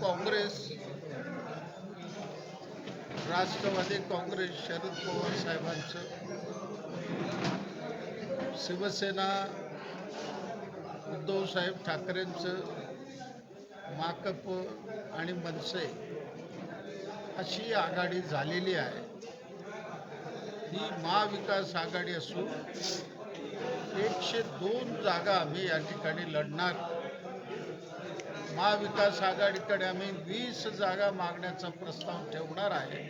काँग्रेस राष्ट्रवादी काँग्रेस शरद पवार साहेबांचं शिवसेना उद्धवसाहेब ठाकरेंचं माकप आणि मनसे अशी आघाडी झालेली आहे. ही महाविकास आघाडी असून एकशे दोन जागा आम्ही या ठिकाणी लढणार. महाविकास आघाडीकडे आम्ही वीस जागा मागण्याचा प्रस्ताव ठेवणार आहे.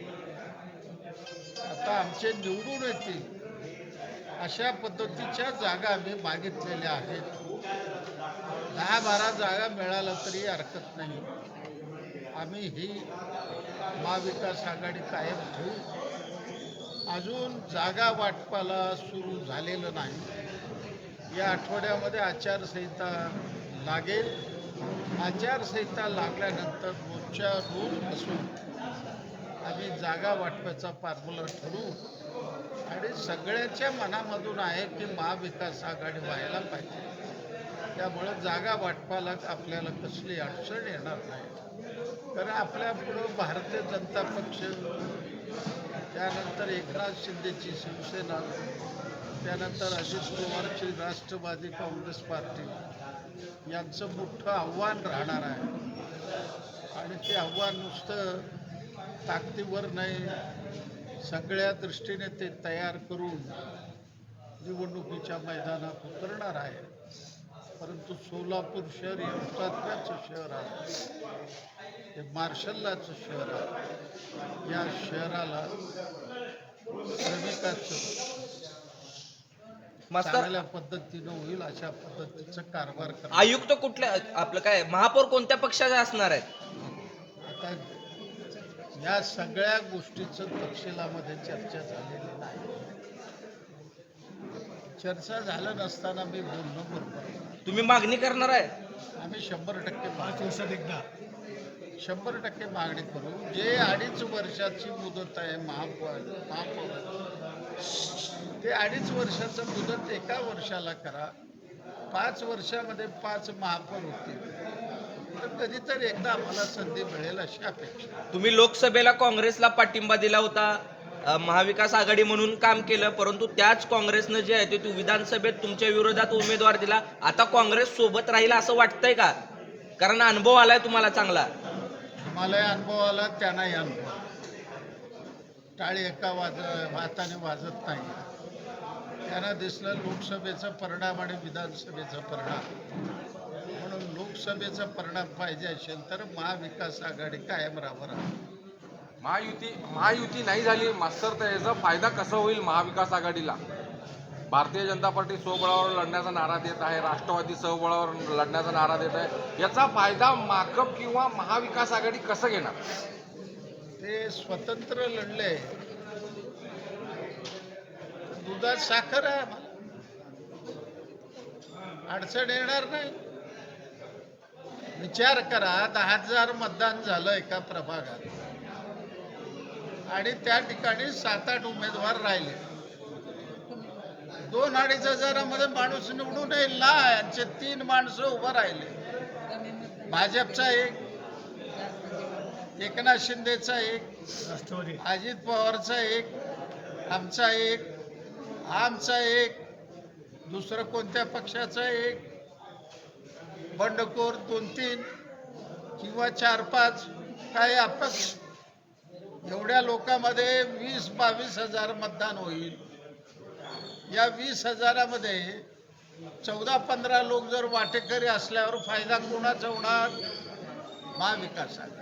आता आमचे निवडून येतील अशा पद्धतीच्या जागा आम्ही मागितलेल्या आहेत. दहा बारा जागा मिळाल्या तरी हरकत नाही. आम्ही ही महाविकास आघाडी कायम ठेवू. अजून जागा वाटपाला सुरू झालेलं नाही. या आठवड्यामध्ये आचारसंहिता लागेल. आचारसंहिता लागल्यानंतर रोजच्या रोज बसून आम्ही जागा वाटपाचा फॉर्म्युला ठरवू. आणि सगळ्याच्या मनामधून आहे की महाविकास आघाडी व्हायला पाहिजे. त्यामुळं जागा वाटपाला आपल्याला कसली अडचण येणार नाही. कारण आपल्यापुढं भारतीय जनता पक्ष त्यानंतर एकनाथ शिंदेची शिवसेना त्यानंतर अजित पवारची राष्ट्रवादी काँग्रेस पार्टी यांचं मोठं आव्हान राहणार आहे. आणि ते आव्हान नुसतं ताकदीवर नाही सगळ्या दृष्टीने ते तयार करून निवडणुकीच्या मैदानात उतरणार आहे. परंतु सोलापूर शहर हे हुतात्म्याचं शहर आहे. हे मार्शल्लाचं शहर आहे. या शहराला श्रमिकाचं मास्तर चांगल्या पद्धतीनं होईल अशा पद्धतीचं कारभार करा आयुक्त कुठल्या आपलं काय महापौर कोणत्या पक्षाचे असणार आहेत? आता या सगळ्या गोष्टीचं तपशिलामध्ये चर्चा झालेली नाही. चर्चा झालं नसताना मी बोलणं बरोबर. नाही. तुम्ही मागणी करणार आहे? आम्ही शंभर टक्के पाच वर्षात एकदा. शंभर टक्के मागणी करू. जे अडीच वर्षाची मुदत आहे महापौर महापौर ते अडीच वर्षाचं मुदत एका वर्षाला करा. पाच वर्षामध्ये पाच महापौर होतील तर कधीतरी एकदा आम्हाला संधी मिळेल अशी अपेक्षा. तुम्ही लोकसभेला काँग्रेसला पाठिंबा दिला होता. महाविकास आघाडी म्हणून काम केलं परंतु त्याच काँग्रेसनं जे आहे ते विधानसभेत तुमच्या विरोधात उमेदवार दिला. आता काँग्रेस सोबत राहील असं वाटतंय का? कारण अनुभव आलाय तुम्हाला चांगला. आम्हालाही अनुभव आला त्यांनाही अनुभव टाळी एका वाज हाताने वाजत नाही. त्यांना दिसलं लोकसभेचा परिणाम आणि विधानसभेचा परिणाम. म्हणून लोकसभेचा परिणाम पाहिजे असेल तर महाविकास आघाडी कायम राहावं महायुती महायुती नाही झाली मास्तर तर याचा फायदा कसा होईल महाविकास आघाडीला? भारतीय जनता पार्टी स्वबळावर लढण्याचा नारा देत आहे राष्ट्रवादी स्वबळावर लढण्याचा नारा देत आहे. याचा फायदा माकप किंवा महाविकास आघाडी कसं घेणार? ते स्वतंत्र लढले. दुधात साखर आहे आम्हाला. अडचण येणार नाही. विचार करा दहा हजार मतदान झालं एका प्रभागात. आणि त्या ठिकाणी सात आठ उमेदवार राहिले. दोन अडीच हजारामध्ये माणूस निवडून येईल ना? यांचे तीन माणसं उभं राहिले. भाजपचा एक एकनाथ शिंदेचा एक राष्ट्रवादी अजित पवारचा एक आमचा एक आमचा एक दुसरं कोणत्या पक्षाचा एक बंडखोर दोन तीन किंवा चार पाच काही अपक्ष? एवढ्या लोकांमध्ये वीस बावीस हजार मतदान होईल. या वीस हजारामध्ये चौदा पंधरा लोक जर वाटेकरी असल्यावर फायदा कोणाचा होणार? महाविकास आघाडी.